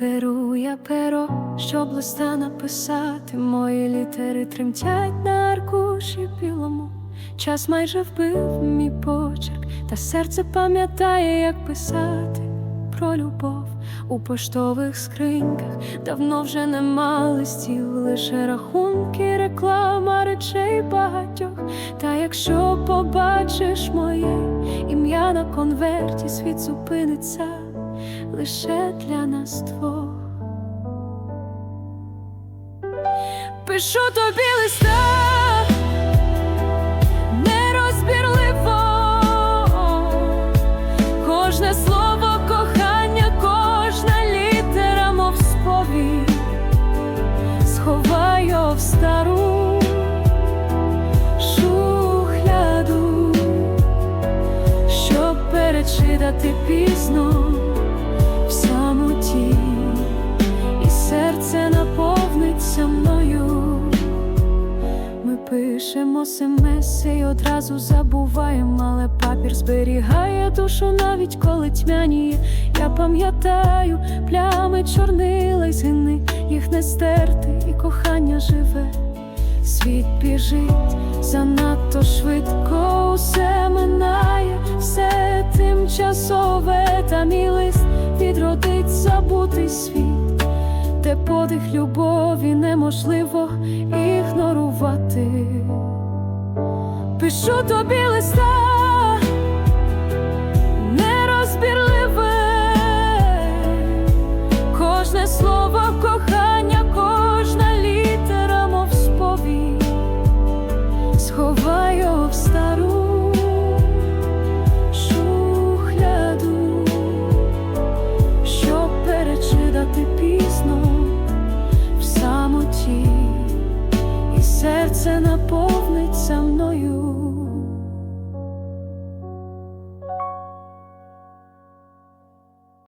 Беру я перо, щоб листа написати. Мої літери тремтять на аркуші білому. Час майже вбив мій почерк, та серце пам'ятає, як писати про любов у поштових скриньках. Давно вже нема листів, лише рахунки, реклама речей багатьох. Та якщо побачиш моє ім'я на конверті, світ зупиниться лише для нас двох. Пишу тобі листа перечитати пізно в самоті, і серце наповниться мною. Ми пишемо смси і одразу забуваємо, але папір зберігає душу, навіть коли тьмяніє. Я пам'ятаю плями чорнила й згини, їх не стерти, і кохання живе. Світ біжить занадто швидко, відродить забутий світ, де подих любові неможливо ігнорувати. Пишу тобі листа серце наповниться мною.